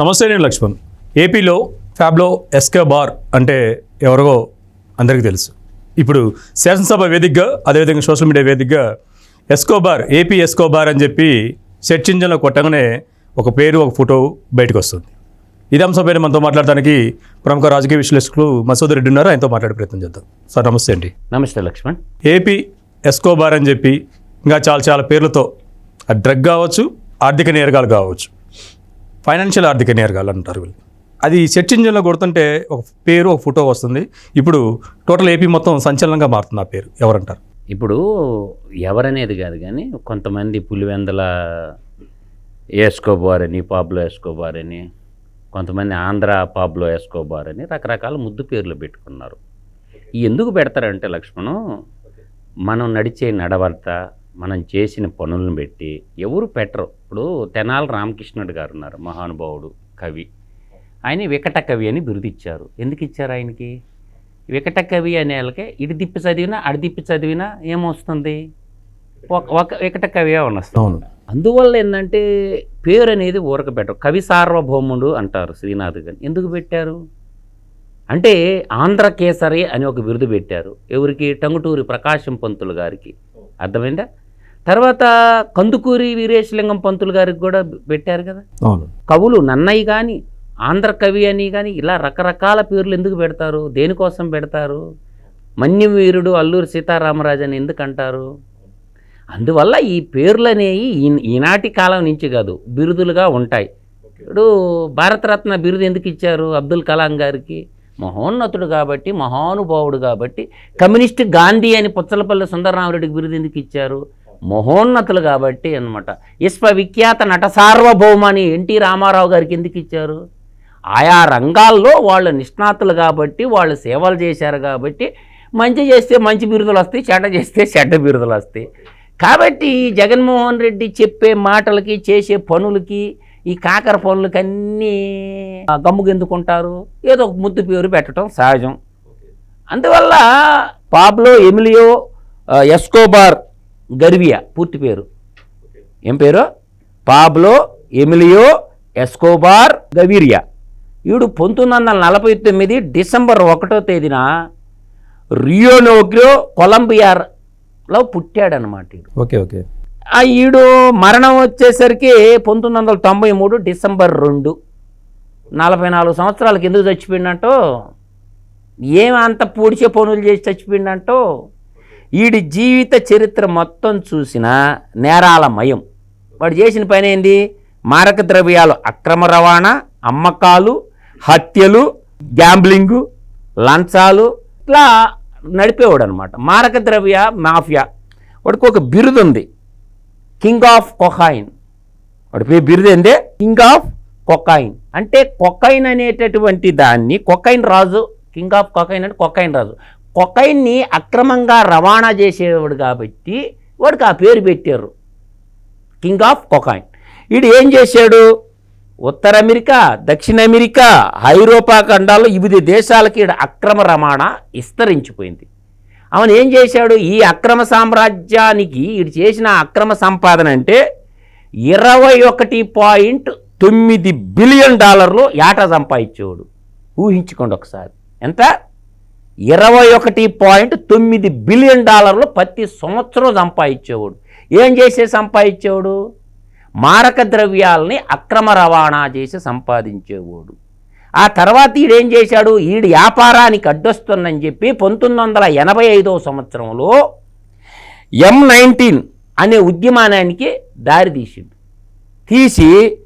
నమస్తే నేను లక్ష్మణ్. ఏపీలో ఫ్యాబ్లో ఎస్కే బార్ అంటే ఎవరో అందరికీ తెలుసు. ఇప్పుడు శాసనసభ వేదికగా అదేవిధంగా సోషల్ మీడియా వేదికగా ఎస్కోబార్ ఏపీ ఎస్కోబార్ అని చెప్పి సెర్చ్ ఇంజన్లో కొట్టగానే ఒక పేరు ఒక ఫోటో బయటకు వస్తుంది. ఇదే అంశంపైన మనతో మాట్లాడడానికి ప్రముఖ రాజకీయ విశ్లేషకులు మసూద్ రెడ్డి ఉన్నారు. ఆయనతో మాట్లాడే ప్రయత్నం చేద్దాం. సార్ నమస్తే అండి. నమస్తే లక్ష్మణ్. ఏపీ ఎస్కోబార్ అని చెప్పి ఇంకా చాలా చాలా పేర్లతో ఆ డ్రగ్ కావచ్చు ఆర్థిక నేరగాలు కావచ్చు ఫైనాన్షియల్ ఆర్థిక నేరగాలు అంటారు వీళ్ళు. అది సెర్చ్ ఇంజిన్లో కొడుతుంటే ఒక పేరు ఒక ఫోటో వస్తుంది. ఇప్పుడు టోటల్ ఏపీ మొత్తం సంచలనంగా మారుతుంది ఆ పేరు. ఎవరంటారు? ఇప్పుడు ఎవరనేది కాదు కానీ కొంతమంది పులివెందల ఎస్కోబార్ అని పాబ్లో ఎస్కోబార్ అని కొంతమంది ఆంధ్ర పాబ్లో ఎస్కోబార్ అని రకరకాల ముద్దు పేర్లు పెట్టుకున్నారు. ఎందుకు పెడతారంటే లక్ష్మణం మనం నడిచే నడవర్త మనం చేసిన పనులను పెట్టి ఎవరు పెట్టరు. ఇప్పుడు తెనాలి రామకృష్ణుడు గారు ఉన్నారు మహానుభావుడు కవి. ఆయన వికట కవి అని బిరుదిచ్చారు ఎందుకు ఇచ్చారు ఆయనకి? వికట కవి అనే వాళ్ళకి ఇటు దిప్పి చదివినా అడి దిప్పి చదివినా ఏమొస్తుంది? ఒక ఒక వికట కవి అని వస్తుంది అవును. అందువల్ల ఏంటంటే పేరు అనేది ఊరక పెట్టరు. కవి సార్వభౌముడు అంటారు శ్రీనాథ్ గారు. ఎందుకు పెట్టారు? అంటే ఆంధ్ర కేసరి అని ఒక బిరుదు పెట్టారు. ఎవరికి? టంగుటూరి ప్రకాశం పంతులు గారికి. అర్థమైందా? తర్వాత కందుకూరి వీరేశలింగం పంతులు గారికి కూడా పెట్టారు కదా. కవులు నన్నయ్య కానీ ఆంధ్ర కవి అని కానీ ఇలా రకరకాల పేర్లు ఎందుకు పెడతారు? దేనికోసం పెడతారు? మన్యం వీరుడు అల్లూరి సీతారామరాజు అని ఎందుకు అంటారు? అందువల్ల ఈ పేర్లు అనేవి ఈ- ఈనాటి కాలం నుంచి కాదు బిరుదులుగా ఉంటాయి. ఇప్పుడు భారతరత్న బిరుదు ఎందుకు ఇచ్చారు అబ్దుల్ కలాం గారికి? మహోన్నతుడు కాబట్టి మహానుభావుడు కాబట్టి కమ్యూనిస్ట్ గాంధీ అని పుచ్చలపల్లి సుందరరామరెడ్డికి బిరుదు ఎందుకు ఇచ్చారు? మహోన్నతులు కాబట్టి అనమాట విశ్వ విఖ్యాత నట సార్వభౌమ అని ఎన్టీ రామారావు గారికి ఎందుకు ఇచ్చారు. ఆయా రంగాల్లో వాళ్ళు నిష్ణాతులు కాబట్టి వాళ్ళు సేవలు చేశారు కాబట్టి మంచి చేస్తే మంచి బిరుదులు వస్తాయి చెడ్డ చేస్తే చెడ్డ బిరుదులు వస్తాయి. కాబట్టి జగన్మోహన్ రెడ్డి చెప్పే మాటలకి చేసే పనులకి ఈ కాకర పనులకి అన్నీ గమ్ముగెందుకుంటారు. ఏదో ఒక ముద్దు పేరు పెట్టడం సహజం. అందువల్ల పాబ్లో ఎమిలియో ఎస్కోబార్ గర్వియా పూర్తి పేరు. ఏం పేరు? Pablo Emilio Escobar Gaviria. ఈడు పంతొమ్మిది వందల నలభై తొమ్మిది డిసెంబర్ ఒకటో తేదీన రియోనోగ్రో కొలంబియాలో పుట్టాడనమాట ఓకే ఓకే. ఆ ఈడు మరణం వచ్చేసరికి పంతొమ్మిది వందల తొంభై మూడు డిసెంబర్ రెండు. నలభై నాలుగు సంవత్సరాలకి ఎందుకు చచ్చిపోయిందంటో ఏం అంత పూడిచే పనులు చేసి చచ్చిపోయిందంటో వీడి జీవిత చరిత్ర మొత్తం చూసిన నేరాల మయం వాడు చేసిన పని ఏంటి మారక ద్రవ్యాలు అక్రమ రవాణా అమ్మకాలు హత్యలు గ్యాంబ్లింగు లంచాలు ఇట్లా నడిపేవాడు అనమాట మారక ద్రవ్య మాఫియా. వాడికి ఒక బిరుదు ఉంది కింగ్ ఆఫ్ కొకాయిన్ వాడి పేరు బిరుదు ఏందే? కింగ్ ఆఫ్ కొకాయిన్ అంటే కొకాయిన్ అనేటటువంటి దాన్ని కొకాయిన్ రాజు కింగ్ ఆఫ్ కొకాయిన్ అంటే కొకాయిన్ రాజు. కొకైన్ని అక్రమంగా రవాణా చేసేవాడు కాబట్టి వాడికి ఆ పేరు పెట్టారు. కింగ్ ఆఫ్ కొకాయిన్ వీడు ఏం చేశాడు? ఉత్తర అమెరికా దక్షిణ అమెరికా ఐరోపా ఖండాల్లో వివిధ దేశాలకి అక్రమ రవాణా విస్తరించిపోయింది. అవను ఏం చేశాడు? ఈ అక్రమ సామ్రాజ్యానికి ఇటు చేసిన అక్రమ సంపాదన అంటే ఇరవై ఒకటి పాయింట్ తొమ్మిది బిలియన్ డాలర్లు ఏటా సంపాదించేవాడు. ఊహించుకోండి ఒకసారి. ఎంత? ఇరవై ఒకటి పాయింట్ తొమ్మిది బిలియన్ డాలర్లు ప్రతి సంవత్సరం సంపాదించేవాడు. ఏం చేసే సంపాదించేవాడు? మారక ద్రవ్యాలని అక్రమ రవాణా చేసి సంపాదించేవాడు. ఆ తర్వాత ఈడేం చేశాడు? ఈడు వ్యాపారానికి అడ్డొస్తుందని చెప్పి పంతొమ్మిది వందల ఎనభై ఐదవ సంవత్సరంలో ఎం నైన్టీన్ అనే ఉద్యమానానికి దారితీసిండు తీసి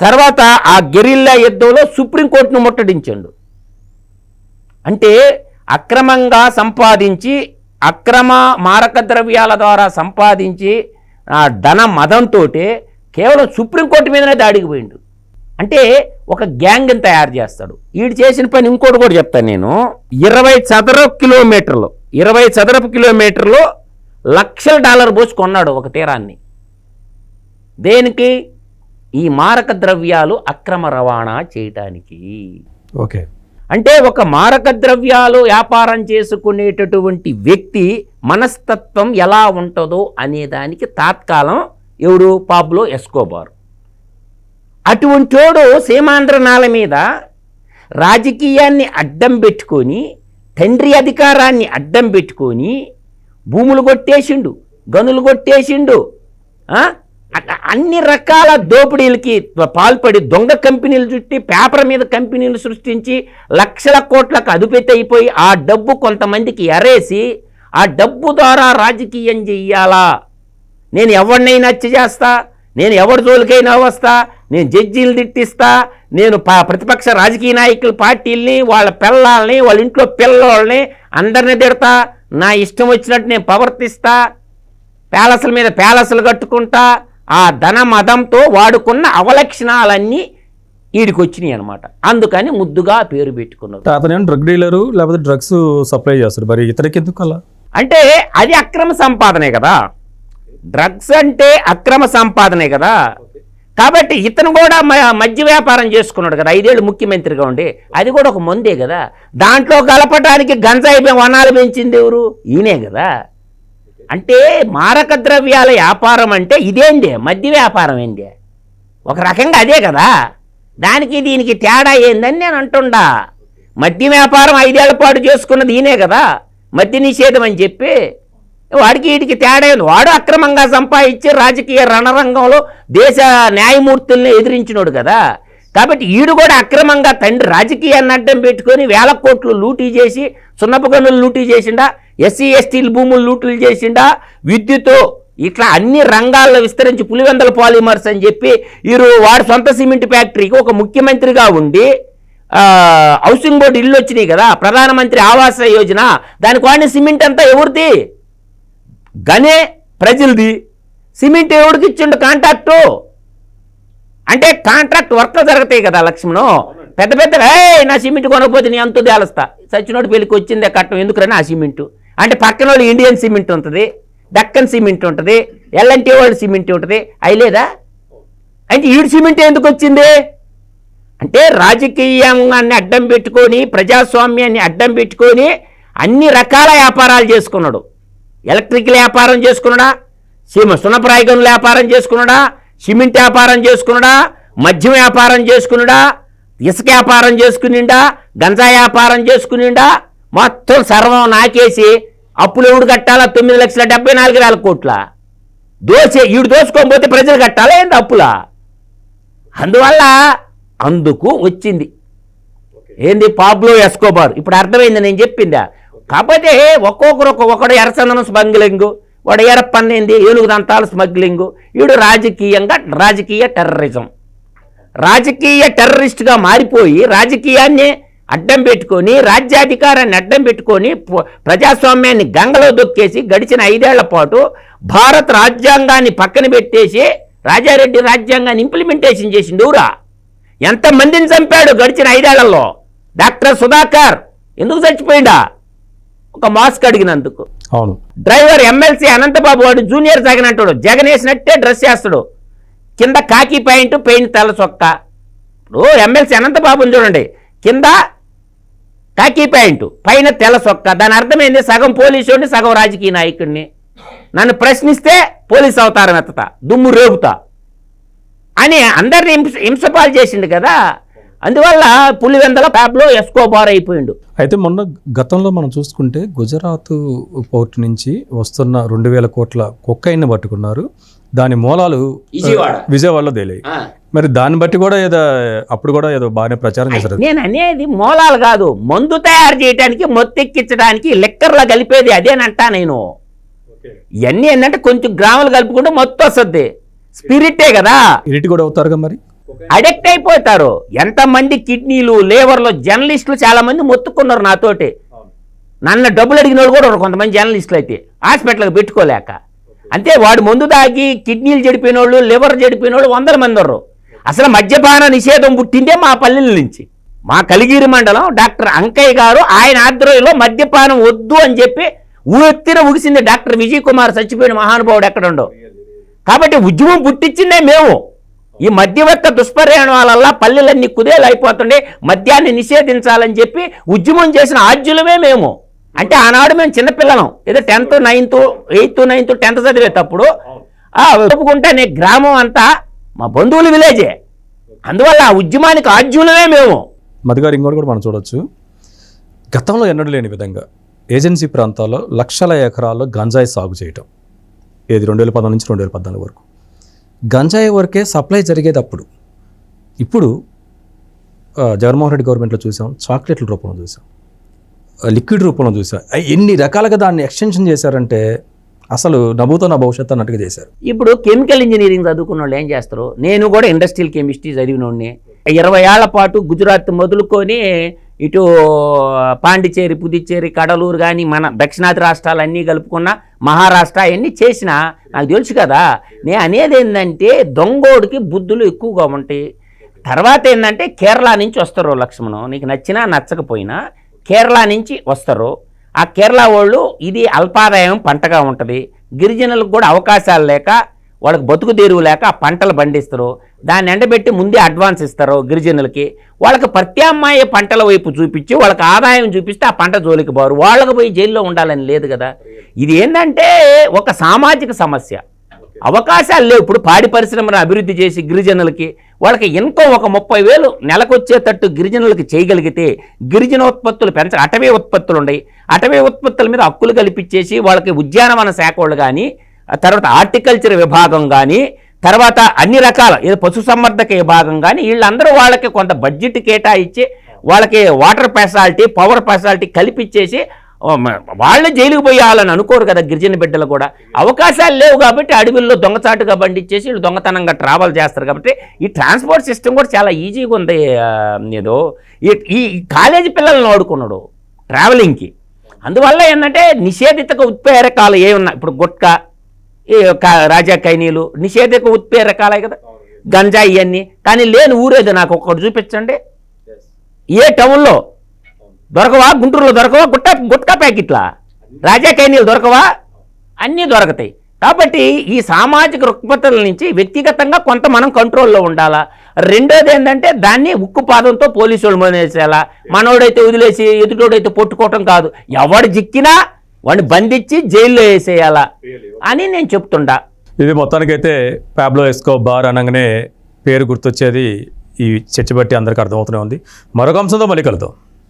తర్వాత ఆ గెరిల్లా యుద్ధంలో సుప్రీంకోర్టును ముట్టడించాడు. అంటే అక్రమంగా సంపాదించి అక్రమ మారక ద్రవ్యాల ద్వారా సంపాదించి ఆ ధన మదంతో కేవలం సుప్రీంకోర్టు మీదనే దాడికి పోయిండు. అంటే ఒక గ్యాంగ్ని తయారు చేస్తాడు. వీడు చేసిన పని ఇంకోటి కూడా చెప్తాను నేను. ఇరవై చదరపు కిలోమీటర్లు ఇరవై చదరపు కిలోమీటర్లు లక్షల డాలర్ పోసి కొన్నాడు ఒక తీరాన్ని. దేనికి? ఈ మారక ద్రవ్యాలు అక్రమ రవాణా చేయటానికి. ఓకే. అంటే ఒక మారక ద్రవ్యాలు వ్యాపారం చేసుకునేటటువంటి వ్యక్తి మనస్తత్వం ఎలా ఉంటుందో అనేదానికి తాత్కాలం ఎవడు? Pablo Escobar. అటువంటోడు సీమాంధ్రనాల మీద రాజకీయాన్ని అడ్డం పెట్టుకొని తండ్రి అధికారాన్ని అడ్డం పెట్టుకొని భూములు కొట్టేసిండు గనులు కొట్టేసిండు అన్ని రకాల దోపిడీలకి పాల్పడి దొంగ కంపెనీలు చుట్టి పేపర్ మీద కంపెనీలు సృష్టించి లక్షల కోట్లకు అదుపెత్తి అయిపోయి ఆ డబ్బు కొంతమందికి ఎరేసి ఆ డబ్బు ద్వారా రాజకీయం చెయ్యాలా? నేను ఎవరినైనా హత్య చేస్తా? నేను ఎవరి జోలికైనా వస్తా? నేను జడ్జీలు తిట్టిస్తా? నేను ప్రతిపక్ష రాజకీయ నాయకుల పార్టీల్ని వాళ్ళ పిల్లల్ని వాళ్ళ ఇంట్లో పిల్లల్ని అందరిని తిడతా? నా ఇష్టం వచ్చినట్టు నేను ప్రవర్తిస్తా? ప్యాలెస్ల మీద ప్యాలెస్లు కట్టుకుంటా? ఆ ధన మదంతో వాడుకున్న అవలక్షణాలన్నీ వీడికి వచ్చినాయి అనమాట అందుకని ముద్దుగా పేరు పెట్టుకున్నారు. అతనేమో డ్రగ్ డీలరు? లేకపోతే డ్రగ్స్ సప్లై చేస్తాడు. మరి ఇతనికి ఎందుకు అలా? అంటే అది అక్రమ సంపాదనే కదా. డ్రగ్స్ అంటే అక్రమ సంపాదనే కదా. కాబట్టి ఇతను కూడా మ- మద్య వ్యాపారం చేసుకున్నాడు కదా. ఐదేళ్ళు ముఖ్యమంత్రిగా ఉండి. అది కూడా ఒక మందే కదా. దాంట్లో కలపటానికి గంజాయి వనాలు పెంచింది ఎవరు? ఈయనే కదా. అంటే మారక ద్రవ్యాల వ్యాపారం అంటే ఇదేందే? మద్య వ్యాపారం ఏంది? ఒక రకంగా అదే కదా? దానికి దీనికి తేడా ఏందని నేను అంటుండా. మద్య వ్యాపారం ఐదేళ్ళ పాటు చేసుకున్నది ఈయనే కదా? మద్య నిషేధం అని చెప్పి వాడికి వీడికి తేడా ఏంది? వాడు అక్రమంగా సంపాదించి రాజకీయ రణరంగంలో దేశ న్యాయమూర్తుల్ని ఎదిరించినోడు కదా? కాబట్టి ఈడు కూడా అక్రమంగా తండ్రి రాజకీయాన్ని అడ్డం పెట్టుకొని వేల కోట్లు లూటీ చేసి సున్నపు గనులు లూటీ చేసిండా. ఎస్సీ ఎస్టీల భూములు లూట్లు చేసిండా? విద్యుత్. ఇట్లా అన్ని రంగాల్లో విస్తరించి పులివెందల పాలిమర్స్ అని చెప్పి వీరు వాడు సొంత సిమెంట్ ఫ్యాక్టరీకి ఒక ముఖ్యమంత్రిగా ఉండి హౌసింగ్ బోర్డు ఇల్లు వచ్చినాయి కదా ప్రధానమంత్రి ఆవాస యోజన దానికి వాడిన సిమెంట్ అంతా ఎవరిది? గనే ప్రజలది. సిమెంట్ ఎవరికి ఇచ్చిండు కాంట్రాక్టు? అంటే కాంట్రాక్ట్ వర్క్లు జరుగుతాయి కదా లక్ష్మణు. పెద్ద పెద్ద నా సిమెంట్ కొనకపోతే నీ అంత తేలుస్తా సచ్చినోడు పెళ్ళికి వచ్చిందే కట్టం ఎందుకురని ఆ సిమెంటు? అంటే పక్కన వాళ్ళు ఇండియన్ సిమెంట్ ఉంటుంది దక్కన్ సిమెంట్ ఉంటుంది ఎల్ఎన్టీ వాళ్ళ సిమెంట్ ఉంటుంది అయి లేదా? అంటే ఈడు సిమెంట్ ఎందుకు వచ్చింది? అంటే రాజకీయాన్ని అడ్డం పెట్టుకొని ప్రజాస్వామ్యాన్ని అడ్డం పెట్టుకొని అన్ని రకాల వ్యాపారాలు చేసుకున్నాడు. ఎలక్ట్రికల్ వ్యాపారం చేసుకున్నాడా? సీమ సున్నప్రాయ గనుల వ్యాపారం చేసుకున్నాడా? సిమెంట్ వ్యాపారం చేసుకున్నాడా? మద్యం వ్యాపారం చేసుకున్నాడా? ఇసుక వ్యాపారం చేసుకునిండా? గంజా వ్యాపారం చేసుకునిండా? మొత్తం సర్వం నాకేసి అప్పులు ఎవడు కట్టాలా? తొమ్మిది లక్షల డెబ్బై నాలుగు వేల కోట్ల. దోసే ఈడు దోసుకోకపోతే ప్రజలు కట్టాలా? ఏంది అప్పులా? అందువల్ల అందుకు వచ్చింది. ఏంది పాబ్లో ఎస్కోబార్? ఇప్పుడు అర్థమైంది నేను చెప్పిందా? కాకపోతే ఒక్కొక్కరు ఒక్కొక్క- ఒకడు ఎర్రచందనం స్మగ్లింగ్ వాడు ఎర్రపన్ను ఏనుగు దంతాలు స్మగ్లింగు. వీడు రాజకీయంగా రాజకీయ టెర్రరిజం. రాజకీయ టెర్రరిస్ట్గా మారిపోయి రాజకీయాన్ని అడ్డం పెట్టుకొని రాజ్యాధికారాన్ని అడ్డం పెట్టుకొని ప్ర- ప్రజాస్వామ్యాన్ని గంగలో దొక్కేసి గడిచిన ఐదేళ్ళ పాటు భారత రాజ్యాంగాన్ని పక్కన పెట్టేసి రాజారెడ్డి రాజ్యాంగాన్ని ఇంప్లిమెంటేషన్ చేసిండు ఊరా. ఎంతమందిని చంపాడు గడిచిన ఐదేళ్ళలో? డాక్టర్ సుధాకర్ ఎందుకు చచ్చిపోయిందా ఒక మాస్క్ అడిగినందుకు. అవును. డ్రైవర్ ఎమ్మెల్సీ అనంతబాబు వాడు జూనియర్ జగన్ అంటాడు జగన్ వేసినట్టే డ్రెస్ చేస్తాడు. కింద కాకి ప్యాంటు పెయిన్ తెల్ల చొక్క. ఇప్పుడు ఎమ్మెల్సీ అనంతబాబుని చూడండి. కింద కాకి ప్యాంటు పైన తెల్ల చొక్క. దాని అర్థమైంది సగం పోలీసుడిని సగం రాజకీయ నాయకుడిని. నన్ను ప్రశ్నిస్తే పోలీస్ అవతారం ఎత్తతా దుమ్ము రేపుతా అని అందరిని హింస హింసపాలు చేసిండు కదా. అందువల్ల పులివెందల ప్యాబ్లో ఎస్కోబార్ అయిపోయిండు. అయితే మొన్న గతంలో మనం చూసుకుంటే గుజరాత్ పోర్ట్ నుంచి వస్తున్న రెండు వేల కోట్ల కొక్కైన్ పట్టుకున్నారు. దాని మూలాలు విజయవాడ. విజయవాడలో తేలాయి. మరి దాన్ని బట్టి కూడా ఏదో అప్పుడు కూడా ఏదో బాగానే ప్రచారం చేశారు. నేను అనేది మూలాలు కాదు. మందు తయారు చేయడానికి మొత్తెక్కించడానికి లెక్కర్లో కలిపేది అదేనంటా నేను. ఇవన్నీ ఏంటంటే కొంచెం గ్రాములు కలుపుకుంటే మొత్తం వస్తుంది. స్పిరిటే కదా. ఇరిటి కూడా అవుతారుగా మరి? అడిక్ట్ అయిపోతారు. ఎంతమంది కిడ్నీలు లేవర్లు జర్నలిస్టులు చాలా మంది మొత్తుకున్నారు నాతోటి. నన్ను డబ్బులు అడిగిన వాళ్ళు కూడా కొంతమంది జర్నలిస్టులు అయితే. హాస్పిటల్కి పెట్టుకోలేక. అంతే వాడు మందు దాగి కిడ్నీలు చెడిపోయిన వాళ్ళు లివర్ చెడిపోయిన వాళ్ళు వందల మంది ఉన్నారు. అసలు మద్యపాన నిషేధం పుట్టిందే మా పల్లెల నుంచి. మా కలిగిరి మండలం డాక్టర్ అంకయ్య గారు ఆయన ఆధ్వర్యంలో మద్యపానం వద్దు అని చెప్పి ఊరెత్తిన ఉగిసింది డాక్టర్ విజయ్ కుమార్ చచ్చిపోయిన మహానుభావుడు ఎక్కడుండో. కాబట్టి ఉద్యమం పుట్టించిందే మేము. ఈ మధ్యవర్త యొక్క వల్ల పల్లెలన్నీ కుదేలు అయిపోతుండే మద్యాన్ని నిషేధించాలని చెప్పి ఉద్యమం చేసిన ఆద్యులమే మేము. అంటే ఆనాడు మేము చిన్నపిల్లలం. ఏదో tenth ninth eighth ninth tenth చదివేటప్పుడు ఆ, ఒప్పుకుంటే నీ గ్రామం అంతా మా బంధువుల విలేజే. అందువల్ల ఆ ఉద్యమానికి ఆద్యులమే మేము. మధుగారు ఇంకోటి కూడా మనం చూడొచ్చు. గతంలో ఎన్నడూ లేని విధంగా ఏజెన్సీ ప్రాంతాల్లో లక్షల ఎకరాల్లో గంజాయి సాగు చేయటం. ఏది రెండు వేల పద్నాలుగు నుంచి రెండు వేల పద్నాలుగు వరకు. గంజాయి వరకే సప్లై జరిగేది అప్పుడు ఇప్పుడు జగన్మోహన్ రెడ్డి గవర్నమెంట్లో చూసాం చాక్లెట్ల రూపంలో చూసాం లిక్విడ్ రూపంలో చూసాం. ఎన్ని రకాలుగా దాన్ని ఎక్స్టెన్షన్ చేశారంటే అసలు నవ్వుతో నా భవిష్యత్తు అన్నట్టుగా చేశారు. ఇప్పుడు కెమికల్ ఇంజనీరింగ్ చదువుకున్న వాళ్ళు ఏం చేస్తారు? నేను కూడా ఇండస్ట్రియల్ కెమిస్ట్రీ చదివినోడిని. ఇరవై ఏళ్ళ పాటు గుజరాత్ మొదలుకొని ఇటు పాండిచేరి పుదుచ్చేరి కడలూరు కానీ మన దక్షిణాది రాష్ట్రాలు అన్నీ కలుపుకున్న మహారాష్ట్ర అవన్నీ చేసిన నాకు తెలుసు కదా. నేను అనేది ఏంటంటే దొంగోడికి బుద్ధులు ఎక్కువగా ఉంటాయి. తర్వాత ఏంటంటే కేరళ నుంచి వస్తారు లక్ష్మణం. నీకు నచ్చినా నచ్చకపోయినా కేరళ నుంచి వస్తారు. ఆ కేరళ వాళ్ళు ఇది అల్పాదాయం పంటగా ఉంటుంది. గిరిజనులకు కూడా అవకాశాలు లేక వాళ్ళకి బతుకు తీరువు లేక ఆ పంటలు పండిస్తారు. దాన్ని ఎండబెట్టి ముందే అడ్వాన్స్ ఇస్తారు గిరిజనులకి. వాళ్ళకి ప్రత్యామ్నాయ పంటల వైపు చూపించి వాళ్ళకి ఆదాయం చూపిస్తే ఆ పంట జోలికి బారు వాళ్ళకి పోయి జైల్లో ఉండాలని లేదు కదా. ఇది ఏంటంటే ఒక సామాజిక సమస్య. అవకాశాలు లేవు. ఇప్పుడు పాడి పరిశ్రమను అభివృద్ధి చేసి గిరిజనులకి వాళ్ళకి ఇన్కమ్ ఒక ముప్పై వేలు నెలకొచ్చేటట్టు గిరిజనులకు చేయగలిగితే గిరిజన ఉత్పత్తులు పెంచ అటవీ ఉత్పత్తులు ఉన్నాయి అటవీ ఉత్పత్తుల మీద హక్కులు కల్పించేసి వాళ్ళకి ఉద్యానవన శాఖ వాళ్ళు కానీ తర్వాత హార్టికల్చర్ విభాగం కానీ తర్వాత అన్ని రకాల ఏదో పశుసంవర్ధక విభాగం కానీ వీళ్ళందరూ వాళ్ళకి కొంత బడ్జెట్ కేటాయించి వాళ్ళకి వాటర్ ఫెసాలిటీ పవర్ ఫెసాలిటీ కల్పించేసి వాళ్ళే జైలుకు పోయాలని అనుకోరు కదా గిరిజన బిడ్డలు కూడా. అవకాశాలు లేవు కాబట్టి అడవుల్లో దొంగచాటుగా బండిచ్చేసి వీళ్ళు దొంగతనంగా ట్రావెల్ చేస్తారు కాబట్టి ఈ ట్రాన్స్పోర్ట్ సిస్టమ్ కూడా చాలా ఈజీగా ఉంది ఏదో. ఈ ఈ కాలేజీ పిల్లల్ని వాడుకున్నాడు ట్రావెలింగ్కి అందువల్ల ఏంటంటే నిషేధిత ఉత్ప్రేరకాలు ఏమన్నా ఇప్పుడు గుట్కా రాజా కైనీలు నిషేధిత ఉత్ప్రేరకాలే కదా. గంజా ఇవన్నీ. కానీ లేని ఊరేది నాకు ఒక్కటి చూపించండి. ఏ టౌన్లో దొరకవా? గుంటూరులో దొరకవా? గుట్ట గుట్కా ప్యాకెట్లా? రాజాకైనీలు దొరకవా? అన్నీ దొరకతాయి. కాబట్టి ఈ సామాజిక రుగ్మతల నుంచి వ్యక్తిగతంగా కొంత మనం కంట్రోల్లో ఉండాలా? రెండోది ఏంటంటే దాన్ని ఉక్కు పాదంతో పోలీసు వాళ్ళు మోనేసేలా మనోడైతే వదిలేసి ఎదుటోడైతే పొట్టుకోవటం కాదు. ఎవడు జిక్కినా వాడిని బంధించి జైల్లో వేసేయాలా? అని నేను చెప్తుండా. ఇది మొత్తానికైతే ప్యాబ్లో ఎస్కో బార్ అనగానే పేరు గుర్తొచ్చేది ఈ చర్చ బట్టి అందరికీ అర్థమవుతూనే ఉంది. మరొక అంశంతో మళ్ళీ కలుద్దాం.